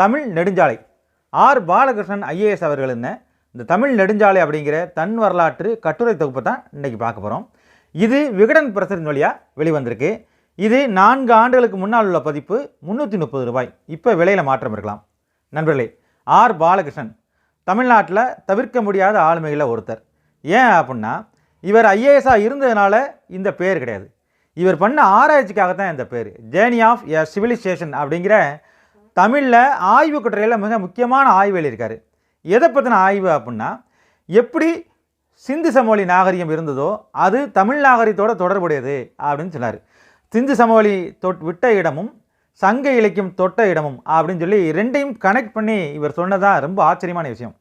தமிழ் நெடுஞ்சாலை. R. Balakrishnan IAS அவர்கள் என்ன? இந்த தமிழ் நெடுஞ்சாலை அப்படிங்கிற தன் வரலாற்று கட்டுரை தொகுப்பை தான் இன்றைக்கி பார்க்க போகிறோம் இது விகடன் பிரசரின் வழியாக வெளிவந்திருக்கு. இது நான்கு ஆண்டுகளுக்கு முன்னால் உள்ள பதிப்பு முந்நூற்றி முப்பது ரூபாய். இப்போ விலையில் மாற்றம் இருக்கலாம். நண்பர்களே ஆர். பாலகிருஷ்ணன் தமிழ்நாட்டில் தவிர்க்க முடியாத ஆளுமைகளில் ஒருத்தர். ஏன் அப்படின்னா இவர் ஐஏஎஸ்ஸாக இருந்ததுனால இந்த பேர் கிடையாது. இவர் பண்ண ஆராய்ச்சிக்காக தான் இந்த பேர். ஜேர்னி ஆஃப் எ சிவிலைசேஷன் அப்படிங்கிற தமிழில் ஆய்வு கட்டுரையில் மிக முக்கியமான ஆய்வு எழுதியிருக்காரு எதை பற்றின ஆய்வு அப்படின்னா எப்படி சிந்து சமவெளி நாகரிகம் இருந்ததோ அது தமிழ் நாகரிகத்தோட தொடர்புடையது அப்படின்னு சொன்னார். சிந்து சமவெளி தொட் விட்ட இடமும் சங்க இலக்கியம் தொட்ட இடமும் அப்படின்னு சொல்லி ரெண்டையும் கனெக்ட் பண்ணி இவர் சொன்னதான் ரொம்ப ஆச்சரியமான விஷயம்.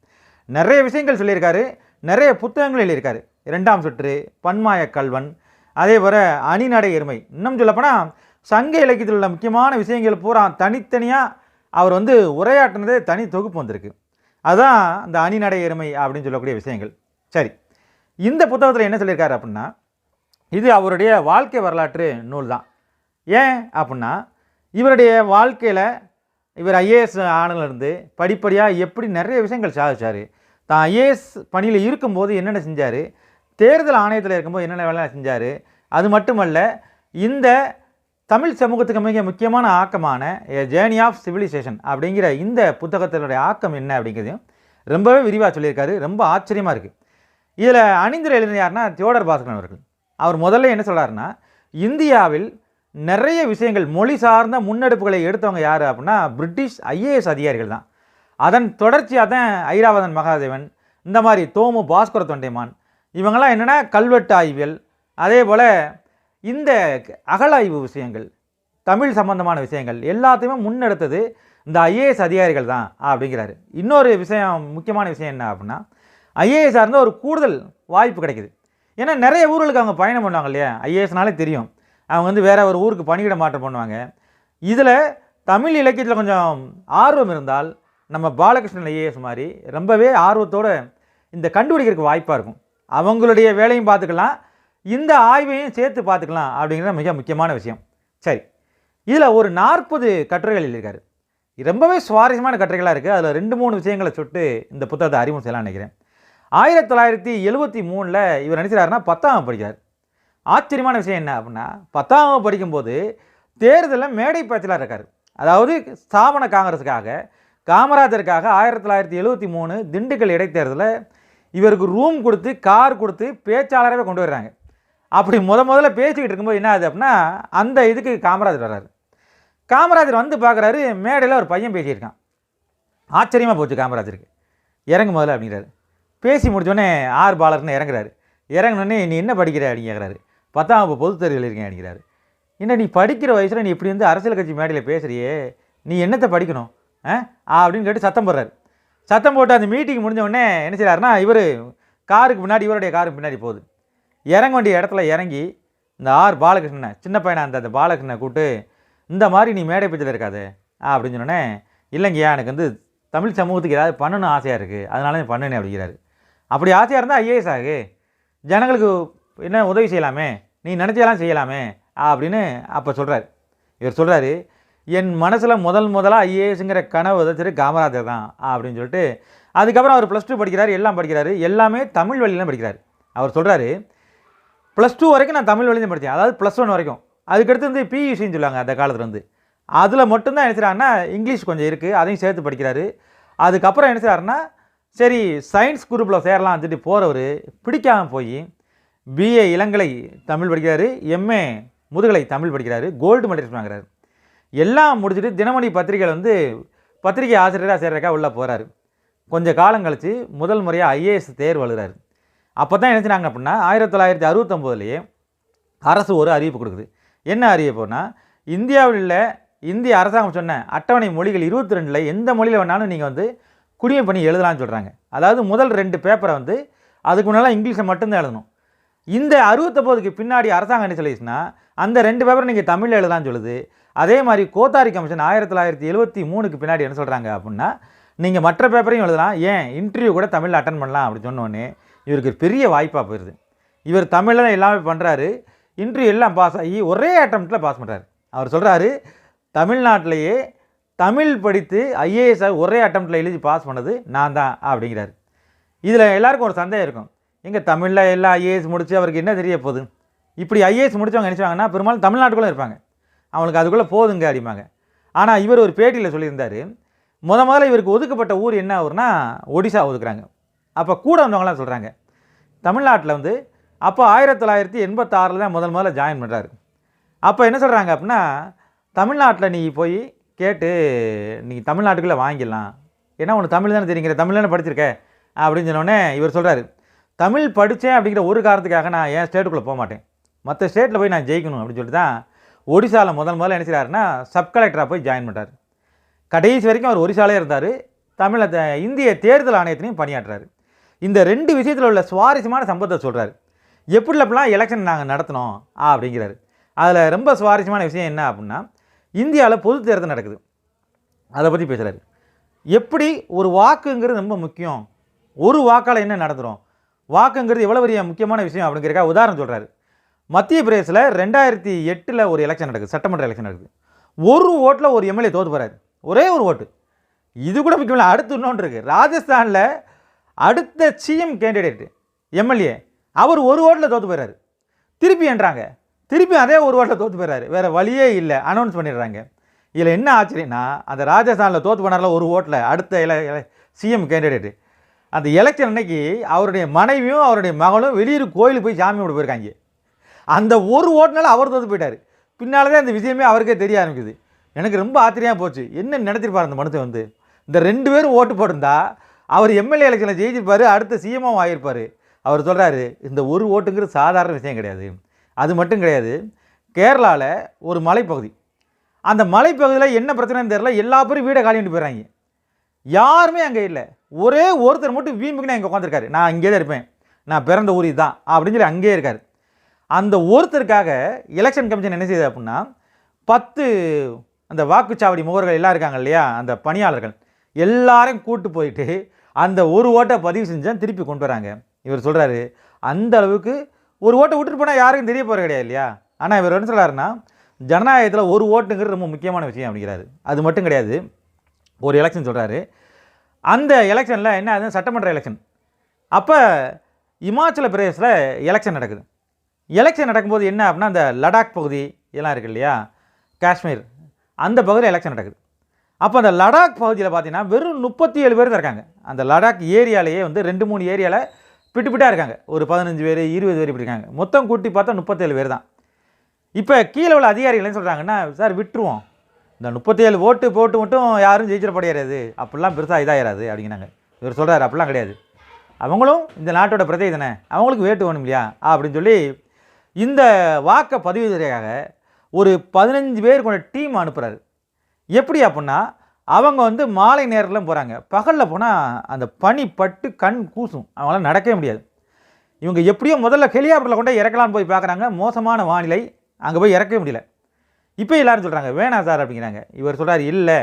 நிறைய விஷயங்கள் சொல்லியிருக்காரு. நிறைய புத்தகங்கள் எழுதியிருக்காரு. இரண்டாம் சுற்று பன்மாய கல்வன் அதே போல் அணிநடை எருமை. இன்னும் சொல்லப்போனால் சங்க இலக்கியத்தில் உள்ள முக்கியமான விஷயங்கள் பூரா தனித்தனியாக அவர் வந்து உரையாற்றினதே தனி தொகுப்பு வந்திருக்கு. அதுதான் இந்த அணிநடை எருமை அப்படின்னு சொல்லக்கூடிய விஷயங்கள். சரி. இந்த புத்தகத்தில் என்ன சொல்லியிருக்காரு அப்படின்னா இது அவருடைய வாழ்க்கை வரலாற்று நூல் தான் ஏன் அப்படின்னா இவருடைய வாழ்க்கையில் இவர் ஐஏஎஸ் ஆனதுலேருந்து படிப்படியாக எப்படி நிறைய விஷயங்கள் சாதிச்சார் தான் ஐஏஎஸ் பணியில் இருக்கும்போது என்னென்ன செஞ்சார் தேர்தல் ஆணையத்தில் இருக்கும்போது என்னென்ன வேலை செஞ்சார் அது மட்டுமல்ல இந்த தமிழ் சமூகத்துக்கு மிக முக்கியமான ஆக்கமான ஜேர்னி ஆஃப் சிவிலைசேஷன் அப்படிங்கிற இந்த புத்தகத்தினுடைய ஆக்கம் என்ன அப்படிங்கிறதையும் ரொம்பவே விரிவாக சொல்லியிருக்காரு. ரொம்ப ஆச்சரியமாக இருக்குது இதில் அணிந்துரை எழுதின யாருன்னா தியோடர் பாஸ்கரன் அவர்கள். அவர் முதல்ல என்ன சொல்கிறாருன்னா இந்தியாவில் நிறைய விஷயங்கள் மொழி சார்ந்த முன்னெடுப்புகளை எடுத்தவங்க யார் அப்படின்னா பிரிட்டிஷ் ஐஏஎஸ் அதிகாரிகள் தான். அதன் தொடர்ச்சியாக தான் ஐராவதன் மகாதேவன் இந்த மாதிரி தோமு பாஸ்கர தொண்டைமான் இவங்கெல்லாம் என்னென்னா கல்வெட்டு ஆய்வியல் அதே போல் இந்த அகழாய்வு விஷயங்கள் தமிழ் சம்பந்தமான விஷயங்கள் எல்லாத்தையுமே முன்னெடுத்தது இந்த ஐஏஎஸ் அதிகாரிகள் தான் அப்படிங்கிறாரு. இன்னொரு விஷயம் முக்கியமான விஷயம் என்ன அப்படின்னா ஐஏஎஸ் இருந்தால் ஒரு கூடுதல் வாய்ப்பு கிடைக்குது. ஏன்னா நிறைய ஊர்களுக்கு அவங்க பயணம் பண்ணுவாங்க இல்லையா? ஐஏஎஸ்னாலே தெரியும். அவங்க வந்து வேறு ஒரு ஊருக்கு பணியிட மாற்றம் பண்ணுவாங்க. இதில் தமிழ் இலக்கியத்தில் கொஞ்சம் ஆர்வம் இருந்தால் நம்ம பாலகிருஷ்ணன் ஐஏஎஸ் மாதிரி ரொம்பவே ஆர்வத்தோடு இந்த கண்டுபிடிக்கிறதுக்கு வாய்ப்பாக இருக்கும். அவங்களுடைய வேலையும் பார்த்துக்கலாம். இந்த ஆய்வையும் சேர்த்து பார்த்துக்கலாம் அப்படிங்கிறது மிக முக்கியமான விஷயம். சரி. இதில் ஒரு நாற்பது கட்டுரைகள் எழுதியிருக்காரு. ரொம்பவே சுவாரஸ்யமான கட்டுரைகளாக இருக்குது அதில் ரெண்டு மூணு விஷயங்களை சுட்டு இந்த புத்தகத்தை அறிமுகம் செய்யலாம்னு நினைக்கிறேன். ஆயிரத்தி தொள்ளாயிரத்தி எழுபத்தி மூணில் இவர் நினைச்சாருன்னா பத்தாம் படிக்கிறார். ஆச்சரியமான விஷயம் என்ன அப்படின்னா பத்தாம் படிக்கும்போது தேர்தலில் மேடை பேச்சலாக இருக்கார். அதாவது ஸ்தாபன காங்கிரஸுக்காக காமராஜருக்காக ஆயிரத்தி தொள்ளாயிரத்தி எழுபத்தி மூணு திண்டுக்கல் இடைத்தேர்தலில் இவருக்கு ரூம் கொடுத்து கார் கொடுத்து பேச்சாளராகவே கொண்டு வர்றாங்க. அப்படி முத முதல்ல பேசிக்கிட்டு இருக்கும்போது என்ன ஆகுது அப்படின்னா அந்த இதுக்கு காமராஜர் வர்றாரு. காமராஜர் வந்து பார்க்குறாரு மேடையில் ஒரு பையன் பேசியிருக்கான். ஆச்சரியமாக போச்சு காமராஜருக்கு. இறங்கு முதல்ல அப்படிங்கிறாரு. பேசி முடித்தோடனே ஆர் பாலர்னு இறங்குறாரு. இறங்கினோடனே நீ என்ன படிக்கிற? அப்படின்னு கேட்குறாரு பத்தாம் வகுப்பு பொதுத் தேர்வு அப்படிங்கிறாரு. என்ன நீ படிக்கிற வயசில் நீ இப்படி வந்து அரசியல் கட்சி மேடையில் பேசுகிறியே நீ என்னத்தை படிக்கணும்? ஆ? அப்படின்னு கேட்டு சத்தம் போடுறாரு. சத்தம் போட்டு அந்த மீட்டிங் முடிஞ்ச உடனே என்ன செய்கிறாருன்னா இவர் காருக்கு முன்னாடி இவருடைய காருக்கு பின்னாடி போகுது. இறங்க வேண்டிய இடத்துல இறங்கி இந்த ஆர் பாலகிருஷ்ணனை சின்ன பையனை அந்த அந்த பாலகிருஷ்ணனை கூப்பிட்டு இந்த மாதிரி நீ மேடை பேச்சில் இருக்காது அப்படின்னு சொன்னோன்னே இல்லைங்கய்யா எனக்கு வந்து தமிழ் சமூகத்துக்கு ஏதாவது பண்ணணும்னு ஆசையாக இருக்குது அதனால நீ பண்ணுனேன் அப்படிங்கிறாரு. அப்படி ஆசையாக இருந்தால் ஐஏஎஸ் ஆகு. ஜனங்களுக்கு என்ன உதவி செய்யலாமே? நீ நினச்சதெல்லாம் செய்யலாமே? அப்படின்னு அப்போ சொல்கிறார் இவர் சொல்கிறாரு என் மனசில் முதல் முதலாக ஐஏஎஸ்ங்கிற கனவு உதச்சிரு காமராஜர் தான் அப்படின்னு சொல்லிட்டு அதுக்கப்புறம் அவர் ப்ளஸ் டூ படிக்கிறார் எல்லாம் படிக்கிறாரு எல்லாமே தமிழ் வழியில் படிக்கிறார். அவர் சொல்கிறாரு ப்ளஸ் டூ வரைக்கும் நான் தமிழ் வழியில் படித்தேன். அதாவது ப்ளஸ் ஒன் வரைக்கும். அதுக்கடுத்து வந்து பியூசின்னு சொல்லுவாங்க அந்த காலத்தில் வந்து அதில் மட்டும்தான் என்ன செய்கிறாருன்னா இங்கிலீஷ் கொஞ்சம் இருக்குது அதையும் சேர்த்து படிக்கிறாரு. அதுக்கப்புறம் என்ன செய்கிறாருன்னா சரி சயின்ஸ் குரூப்பில் சேரலாம் சொல்லிட்டு போகிறவர் பிடிக்காமல் போய் பிஏ இளங்கலை தமிழ் படிக்கிறாரு எம்ஏ முதுகலை தமிழ் படிக்கிறாரு கோல்டு மெடலிஸ்ட் வாங்குறாரு. எல்லாம் முடிச்சுட்டு தினமணி பத்திரிகையில் வந்து பத்திரிகை ஆசிரியராக சேர்றக்கா உள்ளே போகிறாரு கொஞ்சம் காலம் கழித்து முதல் முறையாக ஐஏஎஸ் தேர்வு எழுதுறாரு. அப்போ தான் என்ன அப்படின்னா ஆயிரத்தி தொள்ளாயிரத்தி அறுபத்தொம்போதுலேயே அரசு ஒரு அறிவிப்பு கொடுக்குது. என்ன அறிவிப்புனா இந்தியாவில் உள்ள இந்திய அரசாங்கம் சொன்ன அட்டவணை மொழிகள் இருபத்தி ரெண்டில் எந்த மொழியில் வேணாலும் நீங்கள் வந்து குடிமை பண்ணி எழுதலாம்னு சொல்கிறாங்க அதாவது முதல் ரெண்டு பேப்பரை வந்து அதுக்கு முன்னால் இங்கிலீஷில் மட்டும்தான் எழுதணும். இந்த அறுபத்தொம்போதுக்கு பின்னாடி அரசாங்கம் என்ன சொல்லிடுச்சுன்னா அந்த ரெண்டு பேப்பரை நீங்கள் தமிழில் எழுதலாம்னு சொல்லுது. அதே மாதிரி கோத்தாரி கமிஷன் ஆயிரத்தி தொள்ளாயிரத்தி எழுபத்தி மூணுக்கு பின்னாடி என்ன சொல்கிறாங்க அப்படின்னா நீங்கள் மற்ற பேப்பரையும் எழுதலாம் ஏன் இன்டர்வியூ கூட தமிழில் அட்டன் பண்ணலாம் அப்படின்னு சொன்னோன்னே இவருக்கு ஒரு பெரிய வாய்ப்பாக போயிடுது இவர் தமிழில் எல்லாமே பண்ணுறாரு இன்டர்வியூ எல்லாம் பாஸ் ஆகி ஒரே அட்டம்ப்டில் பாஸ் பண்ணுறாரு அவர் சொல்கிறாரு தமிழ்நாட்டிலேயே தமிழ் படித்து ஐஏஎஸ் ஒரே அட்டம்ப்டில் எழுதி பாஸ் பண்ணது நான் தான் அப்படிங்கிறாரு. இதில் எல்லாருக்கும் ஒரு சந்தேகம் இருக்கும். எங்கள் தமிழில் எல்லாம் ஐஏஎஸ் முடித்து அவருக்கு என்ன தெரிய போகுது? இப்படி ஐஏஎஸ் முடிச்சவங்க நினச்சிவாங்கன்னா பெரும்பாலும் தமிழ்நாட்டுக்குள்ளே இருப்பாங்க. அவங்களுக்கு அதுக்குள்ளே போதுங்க அப்படிம்பாங்க. ஆனால் இவர் ஒரு பேட்டியில் சொல்லியிருந்தார் முத முதல்ல இவருக்கு ஒதுக்கப்பட்ட ஊர் என்ன ஊர்னா ஒடிசா ஒதுக்குறாங்க. அப்போ கூட வந்தவங்களாம் சொல்கிறாங்க தமிழ்நாட்டில் வந்து அப்போ ஆயிரத்தி தொள்ளாயிரத்தி எண்பத்தாறில் தான் முதல் முதல்ல ஜாயின் பண்ணுறாரு அப்போ என்ன சொல்கிறாங்க அப்படின்னா தமிழ்நாட்டில் நீ போய் கேட்டு நீ தமிழ்நாட்டுக்குள்ளே வாங்கிடலாம். ஏன்னா உனக்கு தமிழ் தானே தெரியுங்கிற தமிழ் தானே படிச்சிருக்க? அப்படின்னு சொன்னோடனே இவர் சொல்கிறாரு தமிழ் படித்தேன் அப்படிங்கிற ஒரு காரணத்துக்காக நான் என் ஸ்டேட்டுக்குள்ளே போக மாட்டேன் மற்ற ஸ்டேட்டில் போய் நான் ஜெயிக்கணும் அப்படின்னு சொல்லிட்டு தான் ஒடிசாவில் முதல் முதல்ல என்ன செய்கிறாருன்னா சப் கலெக்டராக போய் ஜாயின் பண்ணுறாரு கடைசி வரைக்கும் அவர் ஒரிசாலே இருந்தார். தமிழை த- இந்திய தேர்தல் ஆணையத்திலையும் பணியாற்றுறாரு இந்த ரெண்டு விஷயத்தில் உள்ள சுவாரஸ்யமான சம்பவத்தை சொல்கிறார் எப்படி அப்படிலாம் எலெக்ஷன் நாங்கள் நடத்தினோம் அப்படிங்கிறாரு. அதில் ரொம்ப சுவாரஸ்யமான விஷயம் என்ன அப்படின்னா இந்தியாவில் பொது தேர்தல் நடக்குது. அதை பற்றி பேசுகிறாரு எப்படி ஒரு வாக்குங்கிறது ரொம்ப முக்கியம் ஒரு வாக்கால் என்ன நடத்துகிறோம் வாக்குங்கிறது எவ்வளோ பெரிய முக்கியமான விஷயம் அப்படிங்கிறக்கா உதாரணம் சொல்கிறாரு மத்திய பிரதேசில் ரெண்டாயிரத்தி எட்டில் ஒரு எலெக்ஷன் நடக்குது சட்டமன்ற எலெக்ஷன் நடக்குது. ஒரு ஓட்டில் ஒரு எம்எல்ஏ தோற்று போகிறாரு ஒரே ஒரு ஓட்டு. இது கூட முக்கியம் அடுத்து இன்னொன்று இருக்குது ராஜஸ்தானில் அடுத்த சிஎம் கேண்டிடேட் எம்எல்ஏ அவர் ஒரு ஓட்டில் தோற்று போயிறாரு. திருப்பி என்றாங்க. திருப்பி அதே ஒரு ஓட்டில் தோற்று போயிறாரு. வேறு வழியே இல்லை. அனௌன்ஸ் பண்ணிடுறாங்க. இதில் என்ன ஆச்சரியன்னா அந்த ராஜஸ்தானில் தோற்று போனார்ல ஒரு ஓட்டில் அடுத்த இல சிஎம் கேண்டிடேட்டு அந்த எலெக்ஷன் அன்னைக்கு அவருடைய மனைவியும் அவருடைய மகளும் வெளியூர் கோயிலுக்கு போய் சாமி கும்பிட போயிருக்காங்க. அந்த ஒரு ஓட்டுனால அவர் தோற்று போயிட்டார். பின்னால் தான் இந்த விஷயமே அவருக்கே தெரிய ஆரம்பிக்குது. எனக்கு ரொம்ப ஆச்சரியமாக போச்சு. என்ன நினச்சிருப்பார் அந்த மனுஷன் வந்து? இந்த ரெண்டு பேரும் ஓட்டு போட்டிருந்தா அவர் எம்எல்ஏ எலெக்ஷனில் ஜெயிச்சிருப்பார் அடுத்த சிஎம்ஓ ஆகியிருப்பார். அவர் சொல்கிறாரு இந்த ஒரு ஓட்டுங்கிறது சாதாரண விஷயம் கிடையாது. அது மட்டும் கிடையாது. கேரளாவில் ஒரு மலைப்பகுதி. அந்த மலைப்பகுதியில் என்ன பிரச்சனைன்னு தெரில எல்லா பேரும் வீடை காலி பண்ணிட்டு யாருமே அங்கே இல்லை. ஒரே ஒருத்தர் மட்டும் வீம்புக்குன்னு அங்கே உட்காந்துருக்காரு நான் இங்கே தான் இருப்பேன். நான் பிறந்த ஊர் தான் அப்படின்னு சொல்லி அங்கேயே இருக்கார். அந்த ஒருத்தருக்காக எலெக்ஷன் கமிஷன் என்ன செய்யுது அப்படின்னா பத்து அந்த வாக்குச்சாவடி முகவர்கள் எல்லாம் இருக்காங்க இல்லையா அந்த பணியாளர்கள் எல்லாரையும் கூட்டு போயிட்டு அந்த ஒரு ஓட்டை பதிவு செஞ்சால் திருப்பி கொண்டு வராங்க. இவர் சொல்கிறாரு அந்த அளவுக்கு ஒரு ஓட்டை விட்டுட்டு போனால் யாருக்கும் தெரிய போகிற கிடையாது இல்லையா? ஆனால் இவர் என்ன சொல்கிறாருன்னா ஜனநாயகத்தில் ஒரு ஓட்டுங்கிறது ரொம்ப முக்கியமான விஷயம் அப்படிங்கிறாரு. அது மட்டும் கிடையாது. ஒரு எலெக்ஷன் சொல்கிறாரு அந்த எலெக்ஷனில் என்ன ஆகுது சட்டமன்ற எலெக்ஷன் அப்போ இமாச்சல பிரதேசில் எலெக்ஷன் நடக்குது. எலெக்ஷன் நடக்கும்போது என்ன அப்படின்னா அந்த லடாக் பகுதி எல்லாம் இருக்குது இல்லையா? காஷ்மீர். அந்த பகுதியில் எலெக்ஷன் நடக்குது. அப்போ அந்த லடாக் பகுதியில் பார்த்தீங்கன்னா வெறும் முப்பத்தி ஏழு பேர் தான் இருக்காங்க. அந்த லடாக் ஏரியாலேயே வந்து ரெண்டு மூணு ஏரியாவில் பிட்டு பிட்டாக இருக்காங்க. ஒரு பதினஞ்சு பேர் இருபது பேர் இப்படி இருக்காங்க. மொத்தம் கூட்டி பார்த்தா முப்பத்தேழு பேர் தான். இப்போ கீழே உள்ள அதிகாரிகள் என்ன சொல்கிறாங்கன்னா சார் விட்டுருவோம். இந்த முப்பத்தேழு ஓட்டு போட்டு மட்டும் யாரும் ஜெயிச்சிடப்படையாது அப்படிலாம் பெருசாக இதாகிறாது அப்படிங்கிறாங்க. இவர் சொல்கிறார் அப்படிலாம் கிடையாது. அவங்களும் இந்த நாட்டோட பிரதை தானே. அவங்களுக்கு வேட்டு வேணும் இல்லையா? அப்படின்னு சொல்லி இந்த வாக்கை பதிவுக்காக ஒரு பதினஞ்சு பேர் கொண்ட டீம் அனுப்புகிறாரு எப்படி அப்படின்னா அவங்க வந்து மாலை நேரத்தில் போகிறாங்க பகலில் போனால் அந்த பனி பட்டு கண் கூசும். அவங்களால நடக்கவே முடியாது. இவங்க எப்படியோ முதல்ல ஹெலிகாப்டரில் கொண்டே இறக்கலாம்னு போய் பார்க்குறாங்க. மோசமான வானிலை. அங்கே போய் இறக்கவே முடியல. இப்போ எல்லாரும் சொல்கிறாங்க வேணாம் சார் அப்படிங்கிறாங்க. இவர் சொல்கிறார் இல்லை.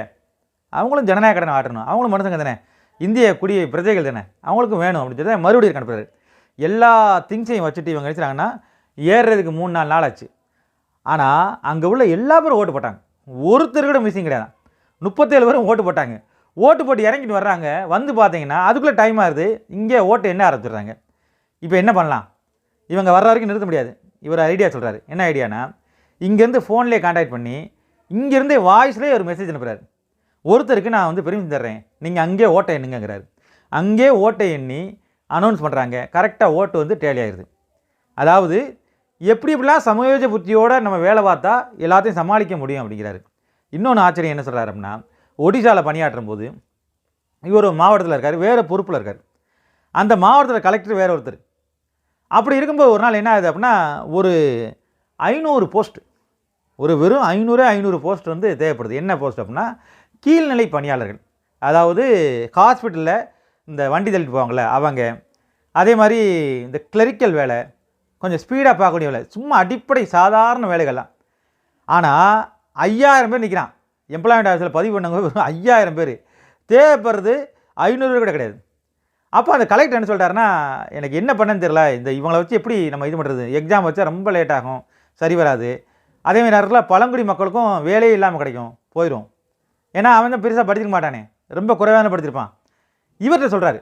அவங்களும் ஜனநாயக கடனை ஆட்டணும் அவங்களும் மனுஷங்க தானே. இந்திய குடி பிரஜைகள் தானே. அவங்களுக்கும் வேணும் அப்படின்னு சொல்லி மறுபடியும் அனுப்புறாரு. எல்லா திங்ஸையும் வச்சுட்டு இவங்க நினைச்சாங்கன்னா ஏறுறதுக்கு மூணு நாலு நாள் ஆச்சு. ஆனால் அங்கே உள்ள எல்லா பேரும் ஓட்டு போட்டாங்க. ஒருத்தர் கூட மிஸ்ஸிங் கிடையாது. முப்பத்தேழு பேரும் ஓட்டு போட்டாங்க. ஓட்டு போட்டு இறங்கிட்டு வர்றாங்க. வந்து பார்த்தீங்கன்னா அதுக்குள்ளே டைம் ஆகுது. இங்கே ஓட்டு என்ன ஆரம்பிச்சிடுறாங்க? இப்போ என்ன பண்ணலாம்? இவங்க வர்ற வரைக்கும் நிறுத்த முடியாது. இவர் ஐடியா சொல்கிறாரு என்ன ஐடியானா இங்கேருந்து ஃபோன்லேயே காண்டாக்ட் பண்ணி இங்கேருந்தே வாய்ஸ்லேயே ஒரு மெசேஜ் அனுப்புகிறாரு ஒருத்தருக்கு நான் வந்து பெருமிச்சு தர்றேன். நீங்கள் அங்கேயே ஓட்டை எண்ணுங்கிறாரு அங்கேயே ஓட்டை எண்ணி அனௌன்ஸ் பண்ணுறாங்க கரெக்டாக ஓட்டு வந்து டேலி ஆயிடுது. அதாவது எப்படி இப்படிலாம் சமயோஜ புத்தியோடு நம்ம வேலை பார்த்தா எல்லாத்தையும் சமாளிக்க முடியும் அப்படிங்கிறாரு. இன்னொன்று ஆச்சரியம் என்ன சொல்கிறார் அப்படின்னா ஒடிசாவில் பணியாற்றும் போது இவர் மாவட்டத்தில் இருக்கார் வேறு பொறுப்பில் இருக்கார். அந்த மாவட்டத்தில் கலெக்டர் வேற ஒருத்தர். அப்படி இருக்கும்போது ஒரு நாள் என்ன ஆகுது அப்படின்னா ஒரு ஐநூறு போஸ்ட் ஒரு வெறும் ஐநூறு ஐநூறு போஸ்ட் வந்து தேவைப்படுது. என்ன போஸ்ட் அப்படின்னா கீழ்நிலை பணியாளர்கள். அதாவது ஹாஸ்பிட்டலில் இந்த வண்டி தள்ளிட்டு போவாங்கள்ல அவங்க. அதே மாதிரி இந்த கிளரிக்கல் வேலை கொஞ்சம் ஸ்பீடாக பார்க்கக்கூடிய வேலை. சும்மா அடிப்படை சாதாரண வேலைகள்லாம். ஆனால் ஐயாயிரம் பேர் நிற்கிறான் எம்ப்ளாய்மெண்ட் ஆஃபீஸில் பதிவு பண்ணவங்க வெறும் ஐயாயிரம் பேர். தேவைப்படுறது ஐநூறு பேர் கூட கிடையாது. அப்போ அந்த கலெக்டர் என்ன சொல்லிட்டாருன்னா எனக்கு என்ன பண்ணன்னு தெரியல. இந்த இவங்களை வச்சு எப்படி நம்ம இது பண்ணுறது எக்ஸாம் வச்சா ரொம்ப லேட் ஆகும். சரி வராது. அதேமாதிரி நேரத்தில் பழங்குடி மக்களுக்கும் வேலையே இல்லாமல் கிடைக்கும். போயிடும் ஏன்னா அவன் தான் பெருசாக படிச்சிருக்க மாட்டானே. ரொம்ப குறைவான படிச்சிருப்பான். இவர்கிட்ட சொல்கிறாரு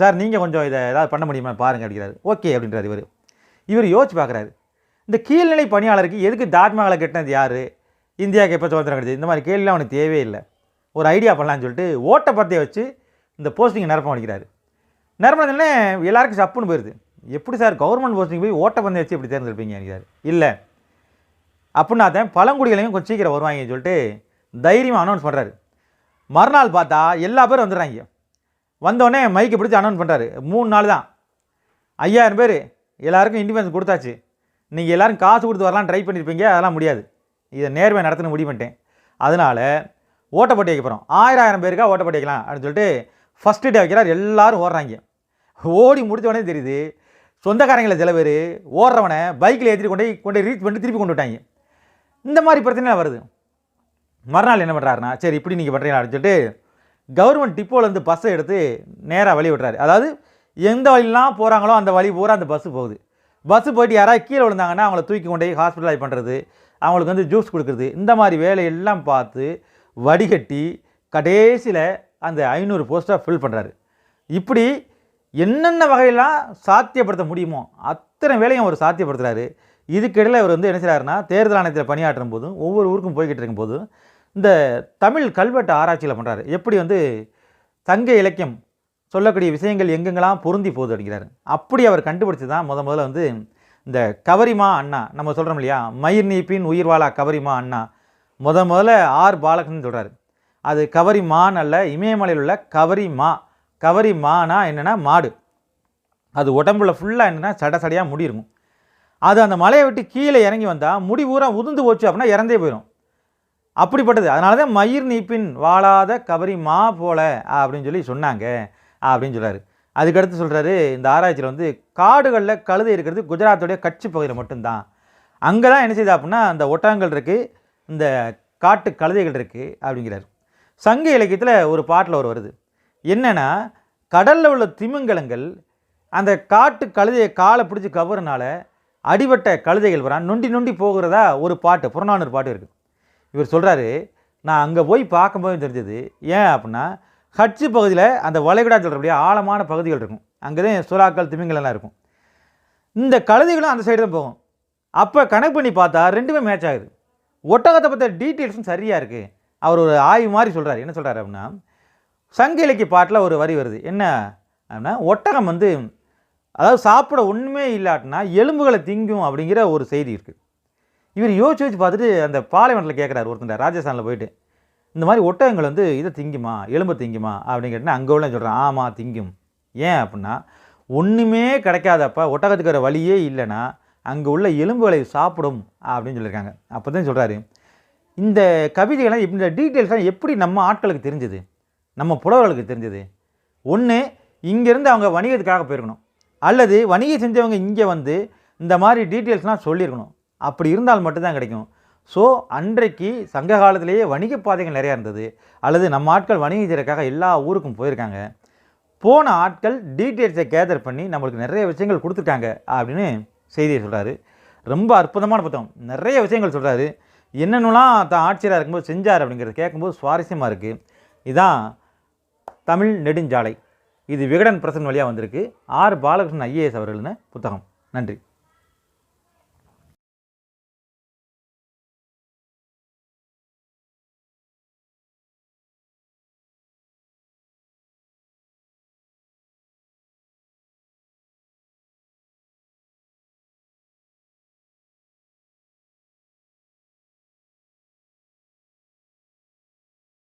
சார் நீங்கள் கொஞ்சம் இதை ஏதாவது பண்ண முடியுமா? பாருங்க அப்படிங்கிறாரு. ஓகே அப்படின்றார் இவர். இவர் யோசிச்சு பார்க்குறாரு. இந்த கீழ்நிலை பணியாளருக்கு எதுக்கு தாஜ்மஹாலை கட்டினது யார்? இந்தியாவுக்கு எப்போ சுதந்திரம் கிடைச்சது? இந்த மாதிரி கேள்விலாம் அவனுக்கு தேவையே இல்லை. ஒரு ஐடியா பண்ணலான்னு சொல்லிட்டு ஓட்டப்பத்தையை வச்சு இந்த போஸ்டிங்கை நிரப்பம் அடிக்கிறாரு. நிரம்பினதுனே எல்லாருக்கும் சப்புன்னு போயிருது. எப்படி சார் கவர்மெண்ட் போஸ்டிங் போய் ஓட்டப்பந்தயம் வச்சு எப்படி தேர்ந்தெடுப்பீங்க அப்படிங்கிறாரு இல்லை. அப்படின்னா தான் பழங்குடிகளையும் கொஞ்சம் சீக்கிரம் வருவாங்கன்னு சொல்லிட்டு தைரியமாக அனௌன்ஸ் பண்ணுறாரு மறுநாள் பார்த்தா எல்லா பேரும் வந்துடுறாங்க. வந்தோடனே மைக்கை பிடிச்சி அனௌன்ஸ் பண்ணுறாரு மூணு நாள் தான். ஐயாயிரம் பேர். எல்லாருக்கும் இண்டிபெண்டன்ஸ் கொடுத்தாச்சு. நீங்கள் எல்லோரும் காசு கொடுத்து வரலாம் ட்ரை பண்ணியிருப்பீங்க அதெல்லாம் முடியாது. இதை நேர்மை நடத்தின முடிவு பண்ணிட்டேன். அதனால் ஓட்டப்பட்டி வைக்க போகிறோம் ஆயிரம் ஆயிரம் பேருக்கா ஓட்டப்பட்டி வைக்கலாம் அப்படின்னு சொல்லிட்டு ஃபஸ்ட்டு டே வைக்கிறார் எல்லோரும் ஓடுறாங்க. ஓடி முடித்த உடனே தெரியுது சொந்தக்காரங்களை சில பேர் ஓடுறவனை பைக்கில் ஏற்றிட்டு கொண்டு போய் கொண்டு போய் ரீச் பண்ணிட்டு திருப்பி கொண்டு விட்டாங்க இந்த மாதிரி பிரச்சனை வருது. மறுநாள் என்ன பண்ணுறாருன்னா சரி இப்படி நீங்கள் பண்ணுறீங்க அப்படின்னு சொல்லிட்டு கவர்மெண்ட் டிப்போலேருந்து பஸ்ஸை எடுத்து நேராக வழி விட்றாரு அதாவது எந்த வழியெலாம் போகிறாங்களோ அந்த வழி பூரா அந்த பஸ்ஸு போகுது. பஸ்ஸு போயிட்டு யாராவது கீழே விழுந்தாங்கன்னா அவங்கள தூக்கி கொண்டு போய் ஹாஸ்பிட்டலைஸ் பண்ணுறது அவங்களுக்கு வந்து ஜூஸ் கொடுக்குறது இந்த மாதிரி வேலையெல்லாம் பார்த்து வடிகட்டி கடைசியில் அந்த ஐநூறு போஸ்ட்டாக ஃபில் பண்ணுறாரு இப்படி என்னென்ன வகையெல்லாம் சாத்தியப்படுத்த முடியுமோ அத்தனை வேலையும் அவர் சாத்தியப்படுத்துறாரு. இதுக்கிடையில் அவர் வந்து என்ன செய்கிறாருன்னா தேர்தல் ஆணையத்தில் பணியாற்றும் போதும் ஒவ்வொரு ஊருக்கும் போய்கிட்டு இருக்கும்போதும் இந்த தமிழ் கல்வெட்டு ஆராய்ச்சியில் பண்ணுறாரு எப்படி வந்து சங்க இலக்கியம் சொல்லக்கூடிய விஷயங்கள் எங்கெங்கெல்லாம் பொருந்தி போகுது அப்படிங்கிறாரு. அப்படி அவர் கண்டுபிடிச்சி தான் முத முதல்ல வந்து இந்த கவரிமா அண்ணா நம்ம சொல்கிறோம் இல்லையா? மயிர் நீப்பின் உயிர் வாழா கவரிமா அண்ணா. முத முதல்ல ஆர் பாலகன் சொல்கிறாரு அது கவரிமான் அல்ல இமயமலையில் உள்ள கவரிமா. மா என்னென்னா மாடு. அது உடம்புல ஃபுல்லாக என்னென்னா சட சடையாக முடி இருக்கும். அது அந்த மலையை விட்டு கீழே இறங்கி வந்தால் முடி பூரா உதிர்ந்து போச்சு அப்படின்னா இறந்தே போயிடும் அப்படிப்பட்டது. அதனால தான் மயிர் நீப்பின் வாழாத கவரிமா போல அப்படின்னு சொல்லி சொன்னாங்க. அப்படின்னு சொல்கிறாரு அதுக்கடுத்து சொல்கிறாரு இந்த ஆராய்ச்சியில் வந்து காடுகளில் கழுதை இருக்கிறது குஜராத்துடைய கட்சி பகுதியில் மட்டும்தான். அங்கே தான் என்ன செய்யுது அப்படின்னா அந்த ஒட்டகங்கள் இருக்குது இந்த காட்டு கழுதைகள் இருக்குது அப்படிங்கிறாரு. சங்க இலக்கியத்தில் ஒரு பாட்டில் ஒரு வருது. என்னென்னா கடலில் உள்ள திமிங்கலங்கள் அந்த காட்டு கழுதையை காலை பிடிச்சி கவர்னால அடிபட்ட கழுதைகள் வரான் நொண்டி நொண்டி போகிறதா ஒரு பாட்டு புறநானூறு பாட்டு இருக்குது இவர் சொல்கிறாரு நான் அங்கே போய் பார்க்கும்போது தெரிஞ்சது ஏன் அப்படின்னா ஹட்ஜு பகுதியில் அந்த வளைகுடா சொல்கிறபடியே ஆழமான பகுதிகள் இருக்கும். அங்கே தான் சுறாக்கள் திமிங்கலெல்லாம் இருக்கும். இந்த கழுதைகளும் அந்த சைடு தான் போகும். அப்போ கணக்கு பண்ணி பார்த்தா ரெண்டுமே மேட்ச் ஆகுது. ஒட்டகத்தை பற்ற டீட்டெயில்ஸும் சரியாக இருக்குது அவர் ஒரு ஆய்வு மாதிரி சொல்கிறார் என்ன சொல்கிறார் அப்படின்னா சங்க இலக்கிய பாட்டில் ஒரு வரி வருது. என்ன அப்படின்னா ஒட்டகம் வந்து அதாவது சாப்பிட ஒன்றுமே இல்லாட்டினா எலும்புகளை திங்கும் அப்படிங்கிற ஒரு செய்தி இருக்குது இவர் யோசிச்சு வச்சு பார்த்துட்டு அந்த பாலைவனத்தில் கேட்குறாரு ஒருத்தன் ராஜஸ்தானில் போயிட்டு. இந்த மாதிரி ஒட்டகங்கள் வந்து இதை திங்குமா? எலும்பு திங்குமா? அப்படின்னு கேட்டால் அங்கே உள்ள சொல்கிறேன் ஆமாம் திங்கும். ஏன் அப்படின்னா ஒன்றுமே கிடைக்காதப்ப ஒட்டகத்துக்கு வர வழியே இல்லைன்னா அங்கே உள்ள எலும்புகளை சாப்பிடும் அப்படின்னு சொல்லியிருக்காங்க. அப்போ தான் சொல்கிறாரு இந்த கவிதைகள்லாம் இந்த டீட்டெயில்ஸ்லாம் எப்படி நம்ம ஆட்களுக்கு தெரிஞ்சது? நம்ம புலவர்களுக்கு தெரிஞ்சது? ஒன்று இங்கேருந்து அவங்க வணிகத்துக்காக போயிருக்கணும். அல்லது வணிகம் செஞ்சவங்க இங்கே வந்து இந்த மாதிரி டீட்டெயில்ஸ்லாம் சொல்லியிருக்கணும். அப்படி இருந்தால் மட்டும்தான் கிடைக்கும். ஸோ அன்றைக்கு சங்க காலத்திலேயே வணிக பாதைகள் நிறையா இருந்தது. அல்லது நம்ம ஆட்கள் வணிக செய்கிறக்காக எல்லா ஊருக்கும் போயிருக்காங்க. போன ஆட்கள் டீட்டெயில்ஸை கேதர் பண்ணி நம்மளுக்கு நிறைய விஷயங்கள் கொடுத்துருக்காங்க அப்படின்னு செய்தியை சொல்கிறாரு ரொம்ப அற்புதமான புத்தகம். நிறைய விஷயங்கள் சொல்கிறாரு என்னென்னலாம் தான் ஆட்சியராக இருக்கும்போது செஞ்சார் அப்படிங்கிறது கேட்கும்போது சுவாரஸ்யமாக இருக்குது இதான் தமிழ் நெடுஞ்சாலை. இது விகடன் பிரசன் வழியாக வந்திருக்கு. ஆர் பாலகிருஷ்ணன் ஐஏஎஸ் அவர்கள்னு புத்தகம். நன்றி.